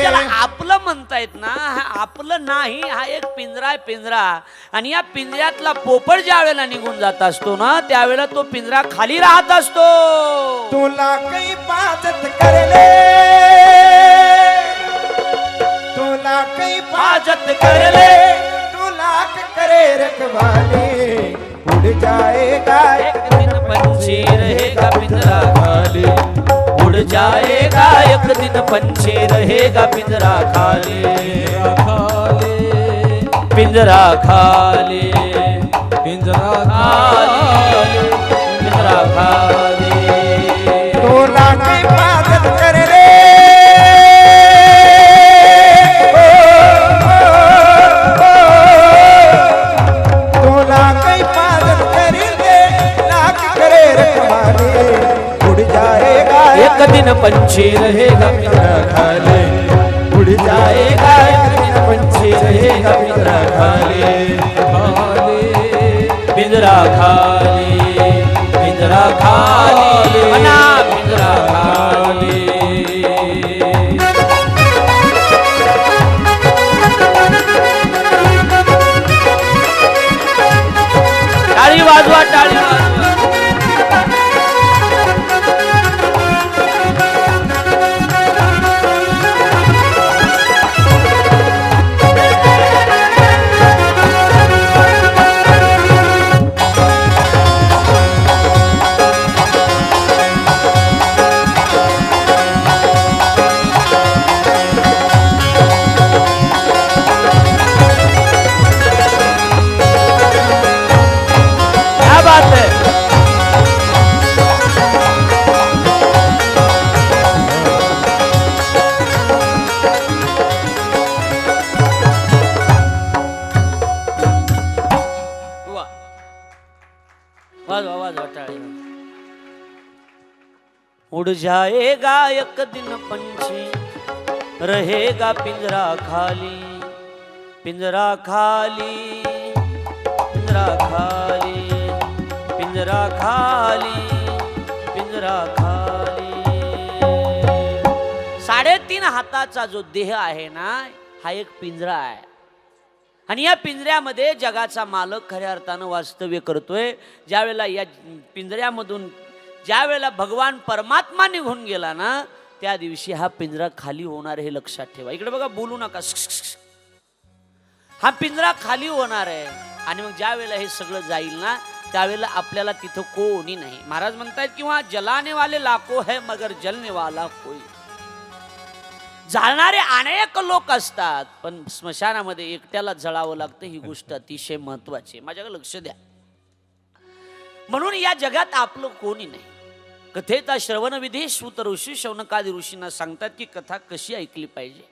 ज्याला आपलं म्हणतायत ना हा आपलं नाही हा एक पिंजरा आहे पिंजरा. आणि या पिंजऱ्यातला पोपट ज्या वेळेला निघून जात असतो ना त्यावेळेला तो पिंजरा खाली राहत असतो. तुला काही पाजत करले तुला काही पाजत करले तुला करे रखवाले उड़ जाएगा एक दिन पंछी रहेगा पिंजरा खाली? उड़ जाएगा एक दिन पंछी रहेगा पिंजरा खाली। पिंजरा खाली। पिंजरा खाली। एक पंछी रहेगा पिंजरा खाली। उड़ जाएगा एक पंछी रहेगा पिंजरा खाले। पिंजरा खाले पिंजरा खाले मना उड़ जाएगा एक दिन पंछी। रहेगा पिंजरा खाली पिंजरा खाली पिंजरा खाली पिंजरा खाली पिंजरा खाली। साडेतीन हाताचा जो देह आहे ना हा एक पिंजरा आहे. आणि या पिंजऱ्यामध्ये जगाचा मालक खऱ्या अर्थानं वास्तव्य करतोय. ज्यावेळेला या पिंजऱ्यामधून ज्या वेळेला भगवान परमात्मा निघून गेला ना त्या दिवशी हा पिंजरा खाली होणार हे लक्षात ठेवा. इकडे बघा बोलू नका. हा पिंजरा खाली होणार आहे. आणि मग ज्या वेळेला हे सगळं जाईल ना त्यावेळेला आपल्याला तिथं कोणी नाही. महाराज म्हणतायत किंवा जलाने वाले लाखो है मगर जलने वाला कोई. जाळणारे अनेक लोक असतात पण स्मशानामध्ये एकट्याला जळावं लागतं ही गोष्ट अतिशय महत्वाची आहे. माझ्याकडे लक्ष द्या. म्हणून या जगात आपलं कोणी नाही. कथेचा श्रवणविधी सूत ऋषी शौनकादी ऋषींना सांगतात की कथा कशी ऐकली पाहिजे.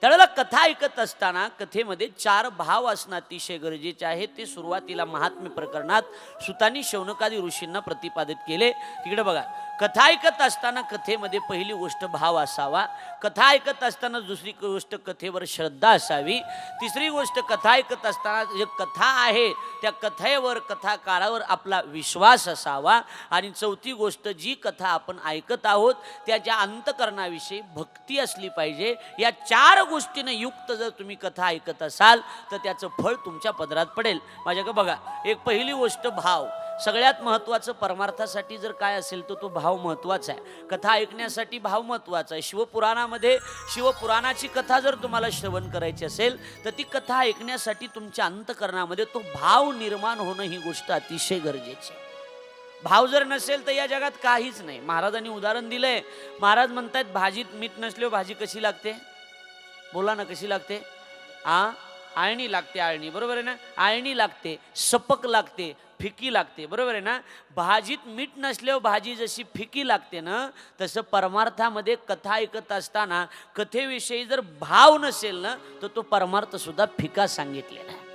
त्यावेळेला कथा ऐकत असताना कथेमध्ये चार भाव असणं अतिशय गरजेचे आहे. ते सुरुवातीला महात्म्य प्रकरणात सुतानी शौनकादी ऋषींना प्रतिपादित केले. तिकडे बघा कथा ऐकत असताना कथेमध्ये पहिली गोष्ट भाव असावा. कथा ऐकत असताना दुसरी गोष्ट कथेवर श्रद्धा असावी. तिसरी गोष्ट कथा ऐकत असताना जे कथा आहे त्या कथेवर कथाकारावर आपला विश्वास असावा. आणि चौथी गोष्ट जी कथा आपण ऐकत आहोत त्याच्या अंतकरणाविषयी भक्ती असली पाहिजे या चार गोष्टीनं युक्त जर तुम्ही कथा ऐकत असाल तर त्याचं फळ तुमच्या पदरात पडेल. माझ्याकडे बघा एक पहिली गोष्ट भाव. सगळ्यात महत्त्वाचं परमार्थासाठी जर काय असेल तर तो भाव महत्त्वाचा आहे. कथा ऐकण्यासाठी भाव महत्त्वाचा आहे. शिवपुराणामध्ये शिवपुराणाची कथा जर तुम्हाला श्रवण करायची असेल तर ती कथा ऐकण्यासाठी तुमच्या अंतकरणामध्ये तो भाव निर्माण होणं ही गोष्ट अतिशय गरजेची आहे. भाव जर नसेल तर या जगात काहीच नाही. महाराजांनी उदाहरण दिलंय. महाराज म्हणतायत भाजीत मीठ नसल्यावर भाजी कशी लागते? बोला ना कशी लागते? आ? आळणी लागते आळणी. बरोबर आहे ना? आळणी लागते सपक लागते फिकी लागते. बरोबर आहे ना? भाजीत मीठ नसल्यावर भाजी जशी फिकी लागते ना तसं परमार्थामध्ये कथा ऐकत असताना कथेविषयी जर भाव नसेल ना तर तो परमार्थसुद्धा फिका सांगितलेला आहे.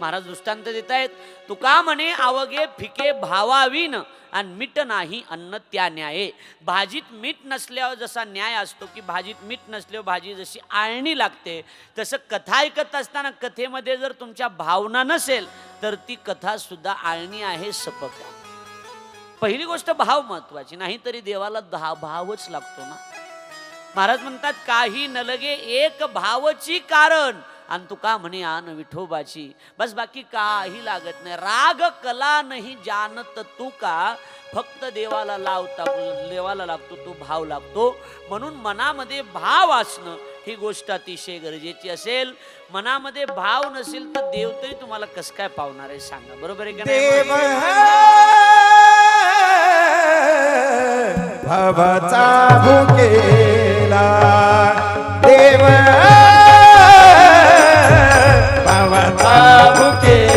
महाराज दृष्टांत देत आहेत तुका म्हणे आवगे फिके भावावीन आणि मीठ नाही अन्न त्या न्याये. भाजीत मीठ नसल्यावर जसा न्याय असतो की भाजीत मीठ नसल्यावर भाजी जशी आळणी लागते तसं कथा ऐकत असताना कथेमध्ये जर तुमच्या भावना नसेल तर ती कथा सुद्धा आळणी आहे सपक. आहे पहिली गोष्ट भाव महत्वाची नाहीतरी देवाला दहा भावच लागतो ना. महाराज म्हणतात काही नलगे एक भावची कारण आणि तू का म्हणे आन विठोबाची. बस बाकी काही लागत नाही. राग कला नाही जानत तू का? फक्त देवाला लावता देवाला लागतो तो भाव लागतो म्हणून मनामध्ये भाव असणं ही गोष्ट अतिशय गरजेची असेल. मनामध्ये भाव नसेल तर देव तरी तुम्हाला कसं काय पावणार आहे सांगा. बरोबर आहे का देव नाही भवचा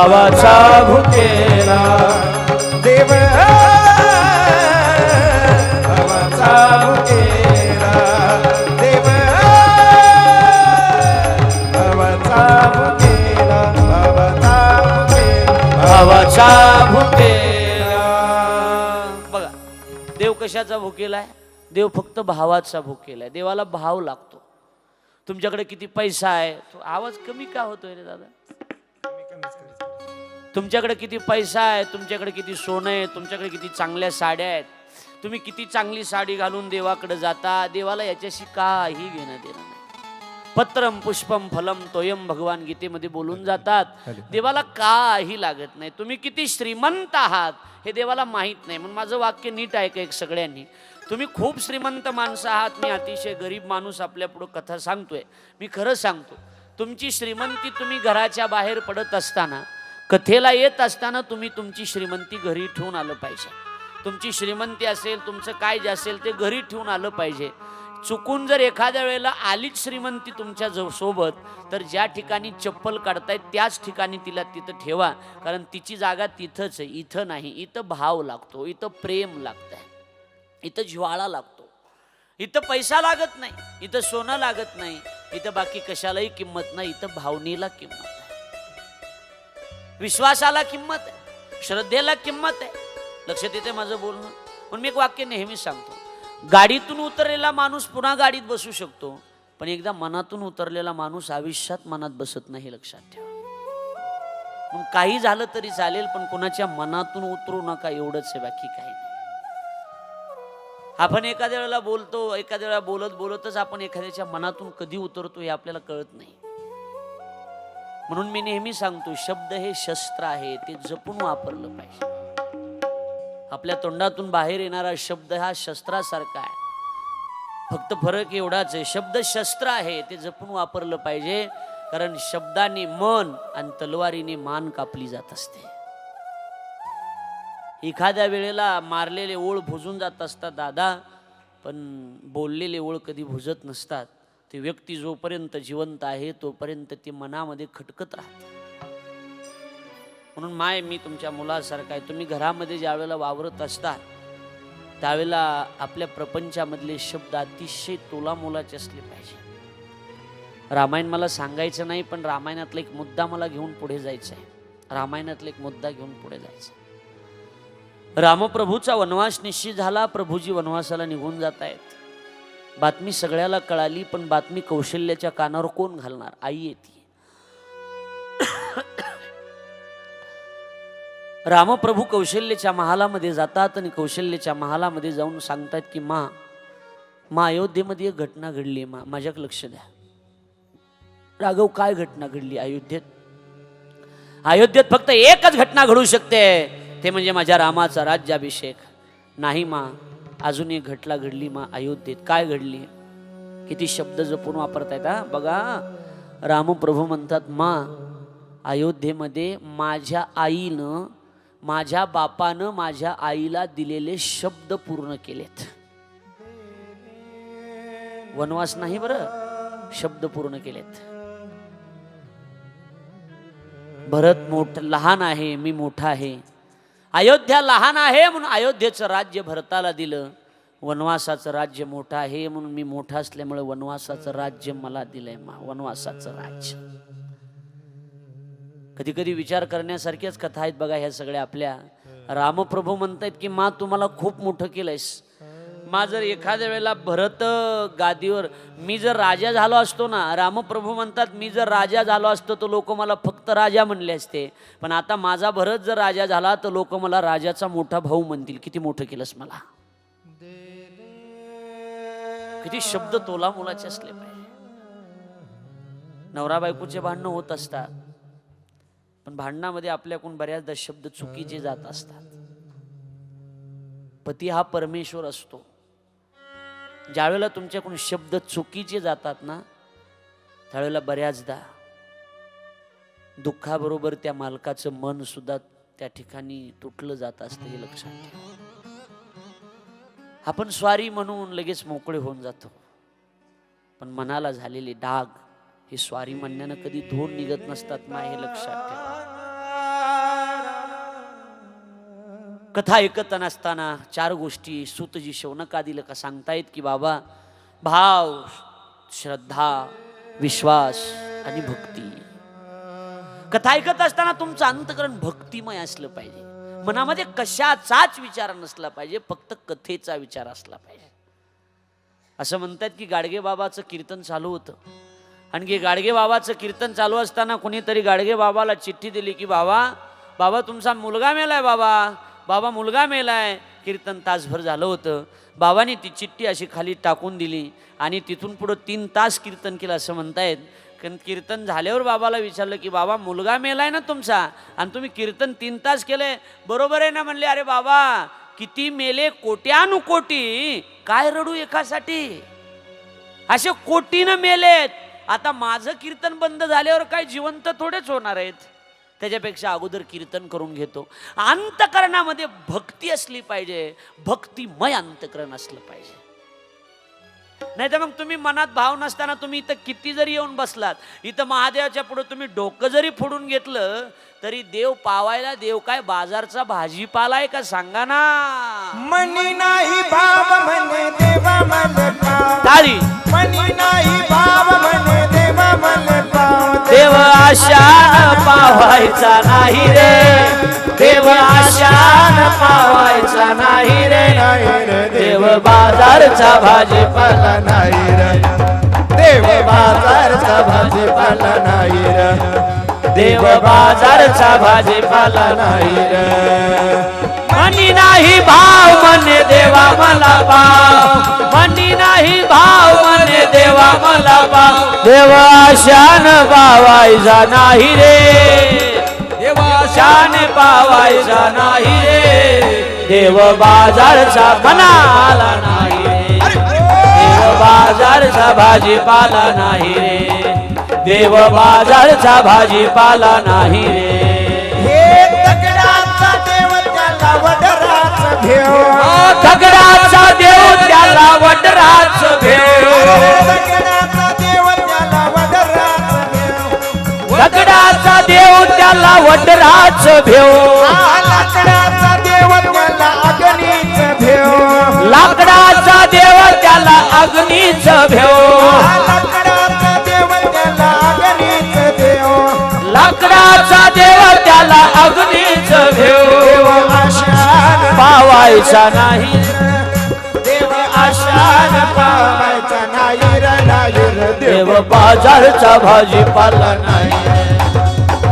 भावाचा भुकेला देव भावाचा भुकेला देव भावाचा भुकेला भावाचा भुकेला भावाचा भुकेला बघा देव कशाचा भुकेला आहे देव फक्त भावाचा भुकेला आहे देवाला भाव लागतो तुमच्याकडे किती पैसा आहे तो आवाज कमी का होतोय रे दादा तुमच्याकडे किती पैसा आहे तुमच्याकडे किती सोनं आहे तुमच्याकडे किती चांगल्या साड्या आहेत. तुम्ही किती चांगली साडी घालून देवाकडे जाता देवाला याच्याशी काही घेणं देणं नाही. पत्रम पुष्पम फलम तोयम भगवान गीतेमध्ये बोलून जातात देवाला काही लागत नाही. तुम्ही किती श्रीमंत आहात हे देवाला माहीत नाही. म्हणून माझं वाक्य नीट ऐका एक सगळ्यांनी. तुम्ही खूप श्रीमंत माणसं आहात. मी अतिशय गरीब माणूस आपल्या पुढं कथा सांगतोय. मी खरं सांगतो. तुमची श्रीमंती तुम्ही घराच्या बाहेर पडत असताना कथेला येत असताना तुम्ही तुमची श्रीमंती घरी ठेवून आलं पाहिजे. तुमची श्रीमंती असेल तुमचं काय जे असेल ते घरी ठेवून आलं पाहिजे. चुकून जर एखाद्या वेळेला आलीच श्रीमंती तुमच्या जो सोबत तर ज्या ठिकाणी चप्पल काढतायत त्याच ठिकाणी तिला तिथं ठेवा. कारण तिची जागा तिथंच आहे इथं नाही. इथं भाव लागतो इथं प्रेम लागतंय. इथं ज्वाळा लागतो. इथं पैसा लागत नाही इथं सोनं लागत नाही इथं बाकी कशालाही किंमत नाही इथं भावनेला किंमत. विश्वासाला किंमत आहे श्रद्धेला किंमत आहे. लक्षात येते माझं बोलणं. पण मी एक वाक्य नेहमीच सांगतो. गाडीतून उतरलेला माणूस पुन्हा गाडीत बसू शकतो पण एकदा मनातून उतरलेला माणूस आयुष्यात मनात बसत नाही लक्षात ठेवा. मग काही झालं तरी चालेल पण कोणाच्या मनातून उतरू नका एवढंच आहे बाकी काही नाही. आपण एखाद्या वेळेला बोलतो एखाद्या वेळेला बोलत बोलतच आपण एखाद्याच्या मनातून कधी उतरतो हे आपल्याला कळत नाही. म्हणून मी नेहमी सांगतो शब्द हे शस्त्र आहे ते जपून वापरलं पाहिजे. आपल्या तोंडातून बाहेर येणारा शब्द हा शस्त्रासारखा आहे. फक्त फरक एवढाच आहे शब्द शस्त्र आहे ते जपून वापरलं पाहिजे कारण शब्दाने मन आणि तलवारीने मान कापली जात असते. एखाद्या वेळेला मारलेले ओळ भुजून जात असतात दादा पण बोललेले ओळ कधी भुजत नसतात. ती व्यक्ती जोपर्यंत जिवंत आहे तोपर्यंत ती मनामध्ये खटकत राहते म्हणून माय मी तुमच्या मुलासारखा आहे. तुम्ही घरामध्ये ज्यावेळेला वावरत असता त्यावेळेला आपल्या प्रपंचामधले शब्द अतिशय तोलामोलाचे असले पाहिजे. रामायण मला सांगायचं नाही पण रामायणातला एक मुद्दा मला घेऊन पुढे जायचा आहे. रामायणातला एक मुद्दा घेऊन पुढे जायचा आहे. रामप्रभूचा वनवास निश्चित झाला प्रभूजी वनवासाला निघून जात आहेत बातमी सगळ्याला कळाली पण बातमी कौशल्याच्या कानावर कोण घालणार? आई येते. रामप्रभू कौशल्याच्या महालामध्ये जातात आणि कौशल्याच्या महालामध्ये जाऊन सांगतात की मा मा अयोध्येमध्ये एक घटना घडली मा माझ्याक लक्ष द्या. राघव काय घटना घडली अयोध्येत? अयोध्येत फक्त एकच घटना घडू शकते. ते म्हणजे माझ्या रामाचा राज्याभिषेक. नाही मा अजून एक घटला घडली मा अयोध्येत. काय घडली? किती शब्द जपून वापरतायत हा? बघा रामप्रभू म्हणतात मा अयोध्येमध्ये माझ्या आईनं माझ्या बापानं माझ्या आईला दिलेले शब्द पूर्ण केलेत. वनवास नाही बरं शब्द पूर्ण केलेत. भरत मोठ लहान आहे मी मोठा आहे. अयोध्या लहान आहे म्हणून अयोध्येचं राज्य भरताला दिलं. वनवासाचं राज्य मोठं आहे म्हणून मी मोठा असल्यामुळे वनवासाचं राज्य मला दिलंय मा वनवासाचं राज्य. कधी कधी विचार करण्यासारख्याच कथा आहेत बघा ह्या सगळ्या आपल्या. रामप्रभू म्हणतायत की मा तुम्हाला खूप मोठं केलंयस. मा जर एखाद्या वेळेला भरत गादीवर मी जर राजा झालो असतो ना रामप्रभू म्हणतात मी जर राजा झालो असतो तर लोक मला फक्त राजा म्हणले असते. पण आता माझा भरत जर राजा झाला तर लोक मला राजाचा मोठा भाऊ म्हणतील. किती मोठं केलंस मला? किती शब्द तोला मुलाचे असले पाहिजे. नवरा बायकोचे भांडणं होत असतात. पण भांडणामध्ये आपल्याकडून बऱ्याचदा शब्द चुकीचे जात असतात. पती हा परमेश्वर असतो. ज्यावेळेला तुमच्याकडून शब्द चुकीचे जातात ना त्यावेळेला बऱ्याचदा दुःखाबरोबर त्या मालकाचं मन सुद्धा त्या ठिकाणी तुटलं जात असतं हे लक्षात ठेवा. आपण स्वारी म्हणून लगेच मोकळे होऊन जातो. पण मनाला झालेले डाग हे स्वारी म्हणण्यानं कधी धुवून निघत नसतात ना हे लक्षात ठेवा. कथा ऐकत नसताना चार गोष्टी सुतजी शौनकादिल का सांगतायत की बाबा भाव श्रद्धा विश्वास आणि भक्ती. कथा ऐकत असताना तुमचं अंतकरण भक्तिमय असलं पाहिजे. मनामध्ये कशाचाच विचार नसला पाहिजे फक्त कथेचा विचार असला पाहिजे. असं म्हणतात की गाडगे बाबाचं कीर्तन चालू होतं. आणखी गाडगे बाबाचं कीर्तन चालू असताना कोणीतरी गाडगे बाबाला चिठ्ठी दिली की बाबा बाबा तुमचा मुलगा मेलाय बाबा. बाबा मुलगा मेलाय कीर्तन तासभर झालं होतं. बाबाने ती चिठ्ठी अशी खाली टाकून दिली आणि तिथून पुढं तीन तास कीर्तन केलं असं म्हणतायत. कारण कीर्तन झाल्यावर बाबाला विचारलं की बाबा मुलगा मेलाय ना तुमचा? आणि तुम्ही कीर्तन तीन तास केले. बरोबर आहे ना. म्हणले अरे बाबा किती मेले कोट्यानुकोटी काय रडू एकासाठी? असे कोटीनं मेलेत. आता माझं कीर्तन बंद झाल्यावर काय जिवंत थोडेच होणार आहेत. त्याच्यापेक्षा अगोदर कीर्तन करून घेतो. अंतकरणामध्ये भक्ती असली पाहिजे. भक्तिमय अंतकरण असलं पाहिजे. नाही तर मग तुम्ही मनात भाव नसताना तुम्ही इथं किती जरी येऊन बसलात इथं महादेवाच्या पुढे तुम्ही डोकं जरी फोडून घेतलं तरी देव पावायला देव काय बाजारचा भाजीपाला आहे का सांगा ना. मनी नाही भाव म्हणे देवा पाव टाळी मनी नाही भाव म्हणे देवा पाव देव आशान पावायचा नाही रे. देव आशान पावायचा नाही रे. नाही रे देव बाजारचा भाजीपाला नाही रे. देव बाजारचा भाजीपाला नाही देव बाजारचा भाजीपाला नाही रे. मनी नाही भाव म्हणे देवा मला भाव मनी नाही भाव म्हणे देवा मला भाव देवा शान भावायचा नाही रे. देवा शान पावायचा नाही रे. देव बाजारचा मनाला नाही रे. देव बाजारचा भाजीपाला नाही रे. देव बाजारचा भाजीपाला नाही रे. हे दगडाचा देव त्याला वडराचा भेव दगडाचा देव त्याला वडराच भेव दगडाचा देव त्याला वडराचा भेव दगडाचा देव त्याला वडराच भेव लाकडाचा देव त्याला अग्नीच भेव. लाकडाचा देव त्याला अग्नीच भेव. लाकडाचा देव त्याला अग्नीच भेव. आशान पावायचा नाही. देव आशान पावायचा नाही रे नाही रे देव बाजारचा भाजीपाला नाही.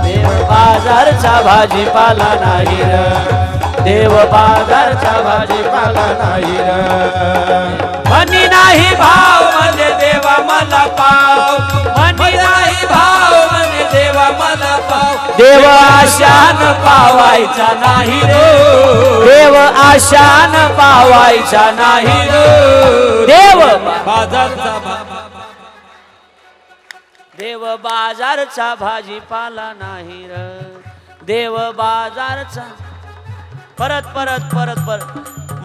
देव बाजारचा भाजीपाला नाही रे. देव बाजारचा भाजीपाला नाही म्हणी नाही भाव म्हणजे देवा मला पाव. म्हणी नाही भाव म्हणजे देवा मला पाव. देव आशान पावायचा नाही रे. देव आशान पावायचा नाही रे. देव बाजारचा देव बाजारचा भाजीपाला नाही र. देव बाजारचा परत परत परत परत.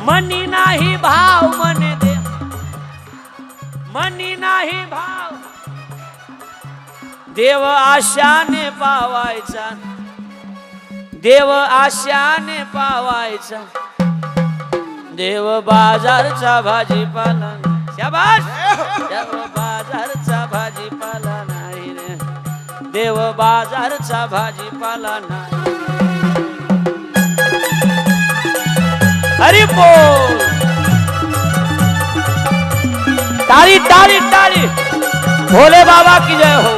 मनी नाही भाव मने दे. मनी नाही भाव. देव आशाने पावायचा. देव आशाने पावायचा. देव बाजारचा भाजीपाला शाबास! देव बाजारचा भाजीपाला नाही रे. देव बाजारचा भाजीपाला नाही. हरी बोल तारी तारी टाळी भोले बाबा की जय हो।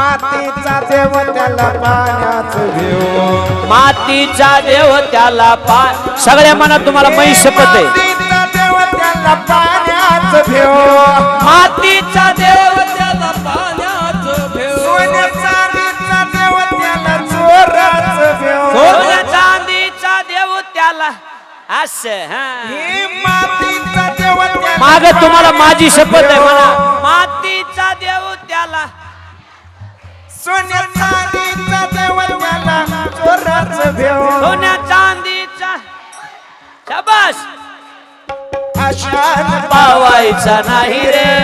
मातीचा देव त्याला पाण्याचं घेऊ मातीचा देव त्याला पा सगळ्या मनात तुम्हाला मै शपथ आहे. मातीचा देव त्याला पाण्याचं मातीचा देव त्याला पाण्याचं भेव सोन्या चांदीचा देव त्याला चोराचं घेऊ सोन्या चांदीचा देव त्याला असं हा. हे मातीचा देव त्याला माग तुम्हाला माझी शपथ आहे म्हणा. घेऊ. सोन्या चांदीचा देव त्याला चोराचं घेऊ सोन्या चांदीचा. शाबास. आशान पावायचा नाही रे.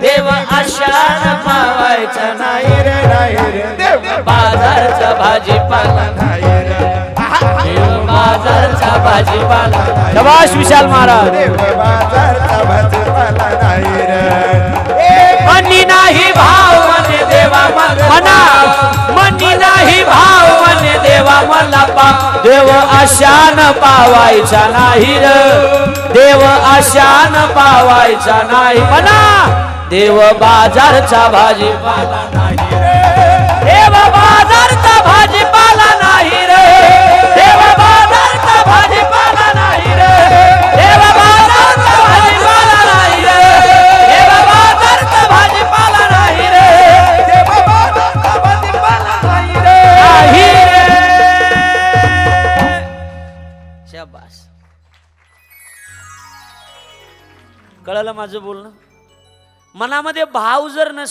देव आशान पावायचा नाही नाही रे नाही रे. देव बाजारचा भाजीपाला नाही रे. देव बाजारचा भाजीपाला शाबास विशाल महाराज देव बाजारचा भाजीपाला नाही रे. देवा मनी नाही भाव मने देवा मला पा. देव आशान पावायचा नाही र. देव आशान पावायचा नाही. म्हणा. देव बाजारचा भाजीपाला नाही देव बाजारचा भाजीपाला कळलं माझं बोलणं? मनामध्ये भाव जर नसेल